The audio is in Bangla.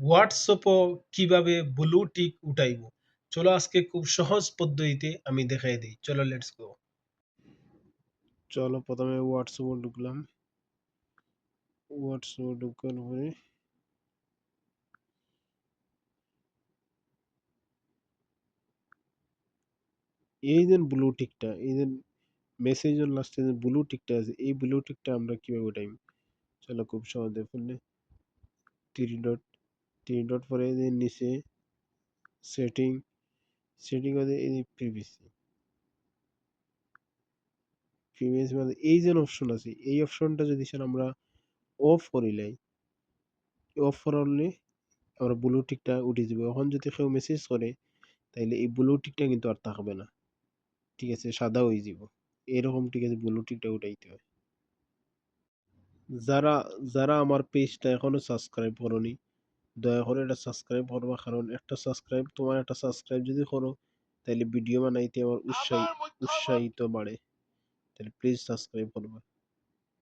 হোয়াটসঅ্যাপও কিভাবে ব্লু টিক উঠাইব চলো আজকে খুব সহজ পদ্ধতিতে আমি দেখাই দিই চলো লেটস গো চলো প্রথমে হোয়াটসঅ্যাপে ঢুকলাম হোয়াটসঅ্যাপে ঢুকার পরে এই যে ব্লু টিকটা এই যে মেসেজের লাস্টে যে ব্লু টিকটা আছে এই ব্লু টিকটা আমরা কিভাবে উঠাইব চলো খুব সহজ দেখুন থ্রি ডট থ্রি ডট পরে যে নিচে সেটিং সেটিং আছে এই প্রিভিসি প্রিভিসি মানে এই যে অপশন আছে, এই অপশনটা যদি স্যার আমরা অফ করিলাই অফ করলে আমরা ব্লু টিকটা উঠে যাবে এখন যদি কেউ মেসেজ করে, তাইলে এই ব্লু টিকটা কিন্তু আর থাকবে না। ঠিক আছে, সাদা হয়ে যাব। এরকম ঠিক আছে ব্লু টিকটা উঠাইতে হয়। যারা যারা আমার পেজটা এখনও সাবস্ক্রাইব করনি দয়া করে এটা সাবস্ক্রাইব করবা কারণ একটা সাবস্ক্রাইব তোমার একটা সাবস্ক্রাইব যদি করো তাহলে ভিডিও বানাইতে আমার উৎসাহ উৎসাহিত বাড়ে। তাহলে প্লিজ সাবস্ক্রাইব করবা।